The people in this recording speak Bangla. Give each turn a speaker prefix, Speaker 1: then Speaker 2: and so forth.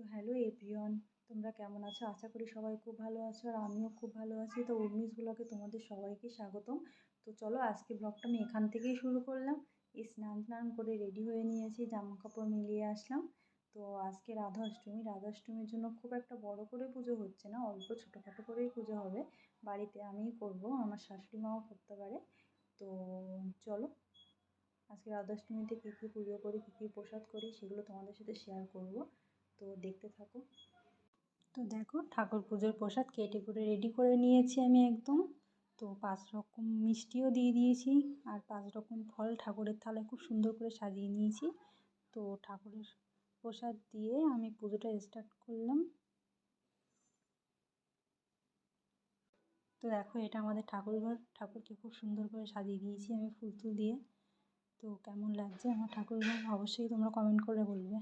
Speaker 1: তো হ্যালো এভরিওয়ান, তোমরা কেমন আছো? আশা করি সবাই খুব ভালো আছো আর আমিও খুব ভালো আছি। তো উর্মিস ব্লগে তোমাদের সবাইকে স্বাগতম। তো চলো আজকে ব্লগটা আমি এখান থেকেই শুরু করলাম। এই স্নান টান করে রেডি হয়ে নিয়েছি জামা কাপড় মিলিয়ে আসলাম। তো আজকে রাধা অষ্টমী রাধা অষ্টমীর জন্য খুব একটা বড় করে পুজো হচ্ছে না, অল্প ছোটোখাটো করেই পুজো হবে। বাড়িতে আমিই করব, আমার শাশুড়ি মাও করতে পারে। তো চলো, আজকে রাধা অষ্টমীতে কী কী পুজো করি, কী কী প্রসাদ করি, সেগুলো তোমাদের সাথে শেয়ার করব। তো দেখতে থাকো। তো দেখো, ঠাকুর পুজোর প্রসাদ কেটে করে রেডি করে নিয়েছি আমি একদম। তো পাঁচ রকম মিষ্টিও দিয়ে দিয়েছি আর পাঁচ রকম ফল ঠাকুরের থালায় খুব সুন্দর করে সাজিয়ে নিয়েছি। তো ঠাকুরের প্রসাদ দিয়ে আমি পুজোটা স্টার্ট করলাম। তো দেখো, এটা আমাদের ঠাকুর ঘর। ঠাকুরকে খুব সুন্দর করে সাজিয়ে দিয়েছি আমি ফুল টুল দিয়ে। তো কেমন লাগছে আমার ঠাকুর ঘর? অবশ্যই তোমরা কমেন্ট করে বলবে।